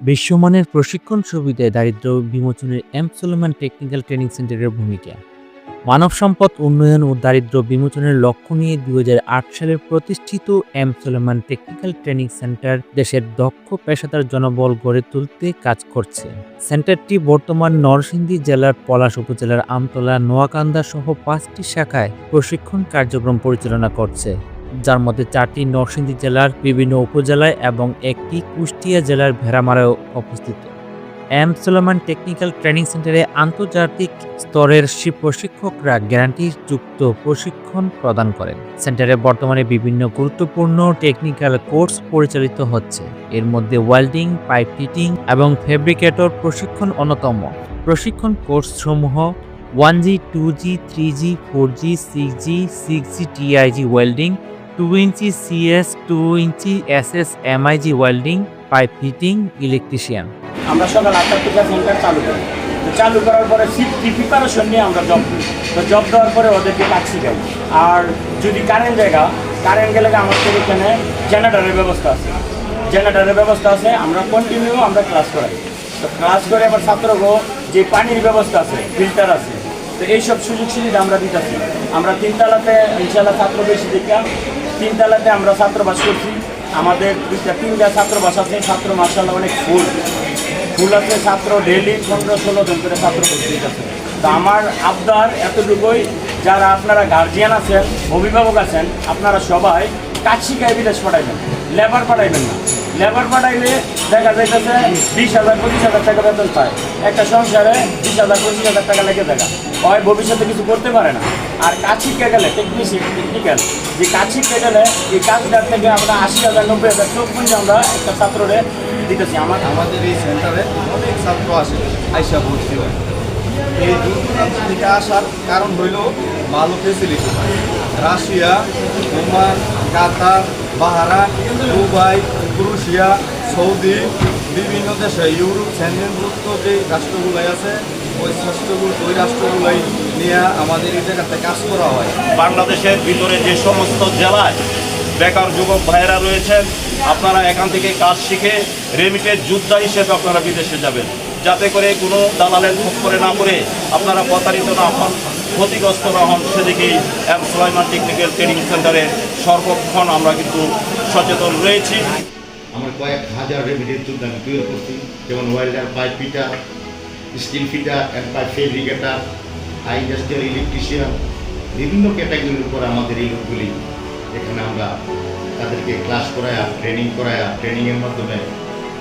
বিশ্বমানের প্রশিক্ষণ সুবিধায় দারিদ্র বিমোচনের এম সুলেমান টেকনিক্যাল ট্রেনিং সেন্টারের ভূমিকা। মানব সম্পদ উন্নয়ন ও দারিদ্র বিমোচনের লক্ষ্য নিয়ে দুই সালের প্রতিষ্ঠিত M Suleman technical training centre দেশের দক্ষ পেশাদার জনবল গড়ে তুলতে কাজ করছে। সেন্টারটি বর্তমান নরসিংদী জেলার পলাশ উপজেলার আমতলা, নোয়াকান্দা সহ পাঁচটি শাখায় প্রশিক্ষণ কার্যক্রম পরিচালনা করছে। যার মধ্যে চারটি নরসিংদী জেলার বিভিন্ন উপজেলায় এবং একটি কুষ্টিয়া জেলার ভেড়ামারায় অবস্থিত। এম সুলেমান টেকনিক্যাল ট্রেনিং সেন্টারে আন্তর্জাতিক স্তরের প্রশিক্ষকরা গ্যারান্টিযুক্ত প্রশিক্ষণ প্রদান করেন। সেন্টারে বর্তমানে বিভিন্ন গুরুত্বপূর্ণ টেকনিক্যাল কোর্স পরিচালিত হচ্ছে। এর মধ্যে ওয়েল্ডিং, পাইপ ফিটিং এবং ফেব্রিকেটর প্রশিক্ষণ অন্যতম। প্রশিক্ষণ কোর্সসমূহ one G, two G, three G, four G, six G six G TIG welding two inch CS two inch S S MIG welding pipe fitting electrician আমরা সকাল আটটার থেকে সেন্টার চালু করি। তো চালু করার পরে সিফটি প্রিপারেশন নিয়ে আমরা জব দিই তো জব দেওয়ার পরে ওদেরকে কাজ শিখাই আর যদি কারেন্ট জায়গা কারেন্ট গেলে আমাদের এখানে জেনারেটরের ব্যবস্থা আছে। জেনারেটরের ব্যবস্থা আছে, আমরা কন্টিনিউ আমরা ক্লাস করাই। তো ক্লাস করে আবার ছাত্রগো, যে পানির ব্যবস্থা আছে ফিল্টার আছে, তো এইসব সুযোগ সুবিধা আমরা দিতেছি। আমরা তিনতলাতে ইনশাল্লাহ ছাত্র বেশি দেখা। তিনতলাতে আমরা ছাত্রবাস করছি। আমাদের দুইটা, তিনটা ছাত্রবাস আছে। ছাত্র মার্শাল্লাহ অনেক ফুল। ফুল আছে ছাত্র ডেলি পনেরো, ষোলো জন করে ছাত্র উপস্থিত আছে। তো আমার আবদার এতটুকুই, যারা আপনারা গার্জিয়ান আছেন, অভিভাবক আছেন, আপনারা সবাই কাজ শিখায় বিদেশ পাঠাইবেন। লেবার পাঠাইবেন না। লেবার পাঠাইলে দেখা যাইতেছে বিশ হাজার, পঁচিশ হাজার টাকা বেতন পায়। একটা সংসারে বিশ হাজার, পঁচিশ হাজার টাকা লেগে থাকা। হয় ভবিষ্যতে কিছু করতে পারে না। আর কাজ শিখতে গেলে টেকনিশিয়ান টেকনিক্যাল যে কাজ শিখতে গেলে এই কাজটার থেকে আমরা আশি হাজার, নব্বই হাজার চোখ আমরা একটা ছাত্ররে দিতেছি। আমার আমাদের এই সেন্টারে অনেক ছাত্র আসে আইসা ভর্তি হয়। এই দূর আসার কারণ হইল ভালো facility Russia, Oman, Qatar Bahrain Dubai Croatia Saudi, বিভিন্ন দেশে ইউরোপ, স্যান্ডেনভুক্ত যে রাষ্ট্রগুলাই আছে, ওই রাষ্ট্রগুলো ওই রাষ্ট্রগুলাই নিয়ে আমাদের এই জায়গাতে কাজ করা হয়। বাংলাদেশের ভিতরে যে সমস্ত জেলায় বেকার যুবক ভাইয়েরা রয়েছেন, আপনারা এখান থেকে কাজ শিখে রেমিটেড যোদ্ধা হিসেবে আপনারা বিদেশে যাবেন। যাতে করে কোনো দালালের করে না করে আপনারা প্রতারিত না হন। ক্ষতিগ্রস্ত না হন, সেদিকেই এম সুলাইমান টেকনিক্যাল ট্রেনিং সেন্টারে সর্বক্ষণ আমরা কিন্তু সচেতন রয়েছি। আমরা কয়েক হাজার রেমিডির আমি তৈরি করছি, যেমন welder pipe fitter, steel fitter pipe fabricator, high industrial electrician, বিভিন্ন ক্যাটাগরির উপর আমাদের এই লোকগুলি এখানে আমরা তাদেরকে ক্লাস করায়া, ট্রেনিং করায়া, ট্রেনিংয়ের মাধ্যমে,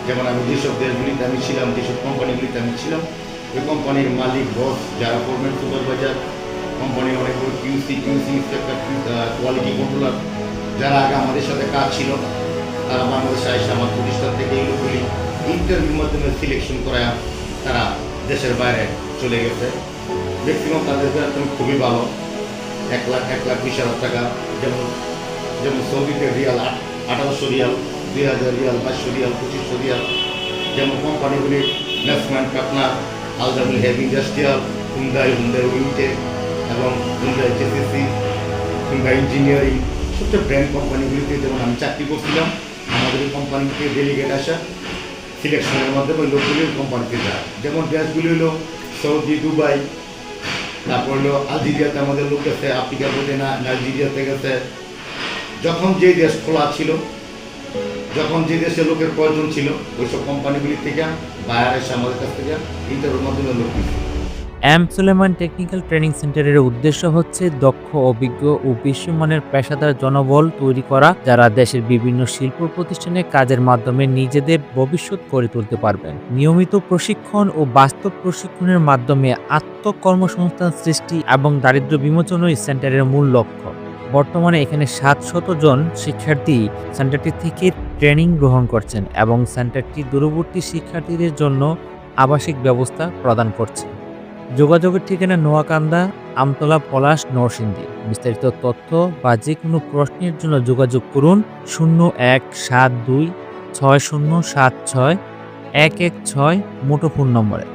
যেমন আমি যেসব দেশগুলিতে আমি ছিলাম, যেসব কোম্পানিগুলিতে আমি ছিলাম, ওই কোম্পানির মালিক, বস, যারা ফোরম্যান সুপারভাইজার কোম্পানির অনেক বড় QC QC inspector quality controller যারা আগে আমাদের সাথে কাজ ছিল, তারা বাংলাদেশে এসে আমার প্রতিষ্ঠান থেকে এই লোকগুলি ইন্টারভিউর মাধ্যমে সিলেকশন করায় তারা দেশের বাইরে চলে গেছে। ম্যাক্সিমাম তাদের বেতন খুবই ভালো, এক লাখ এক লাখ বিশ হাজার টাকা। যেমন যেমন সৌদিতে রিয়াল আট, আঠারোশো রিয়াল, দুই হাজার রিয়াল, বাইশশো রিয়াল, পঁচিশশো রিয়াল। যেমন কোম্পানিগুলি নেসম্যান পাটনার আলদামিল হেভি ইন্ডাস্ট্রিয়াল হুন্দাই হুন্দাই উইন্টেক এবং জেসিসি কিংবা ইঞ্জিনিয়ারিং সবচেয়ে ব্র্যান্ড কোম্পানিগুলিতে যেমন আমি চাকরি করছিলাম, আমাদের কোম্পানিতে ডেলিগেট আসা সিলেকশনের মাধ্যমে ওই লোকগুলি কোম্পানিতে যায় যেমন দেশগুলি হলো সৌদি, দুবাই, তারপর হলো আলজেরিয়াতে আমাদের লোক গেছে আফ্রিকা বোর্ডে না নাইজেরিয়াতে গেছে। যখন যে দেশ খোলা ছিল, যখন যে দেশে লোকের প্রয়োজন ছিল, ওইসব কোম্পানিগুলি থেকে বায়ার এসে আমাদের কাছ থেকে ইন্টারভিউর মাধ্যমে লোক এম সুলেমান টেকনিক্যাল ট্রেনিং সেন্টারের উদ্দেশ্য হচ্ছে দক্ষ অভিজ্ঞ ও বিশ্বমানের পেশাদার জনবল তৈরি করা, যারা দেশের বিভিন্ন শিল্প প্রতিষ্ঠানে কাজের মাধ্যমে নিজেদের ভবিষ্যৎ গড়ে তুলতে পারবেন। নিয়মিত প্রশিক্ষণ ও বাস্তব প্রশিক্ষণের মাধ্যমে আত্মকর্মসংস্থান সৃষ্টি এবং দারিদ্র্য বিমোচনই সেন্টারের মূল লক্ষ্য। বর্তমানে এখানে সাত শত জন শিক্ষার্থী সেন্টারটি থেকে ট্রেনিং গ্রহণ করছেন এবং সেন্টারটি দূরবর্তী শিক্ষার্থীদের জন্য আবাসিক ব্যবস্থা প্রদান করছে। যোগাযোগের ঠিকানা নোয়াকান্দা, আমতলা, পলাশ, নরসিংদী। বিস্তারিত তথ্য বা যে কোনো প্রশ্নের জন্য যোগাযোগ করুন শূন্য এক সাত দুই ছয় শূন্য সাত ছয় এক এক ছয় মোটো ফোন নম্বরে।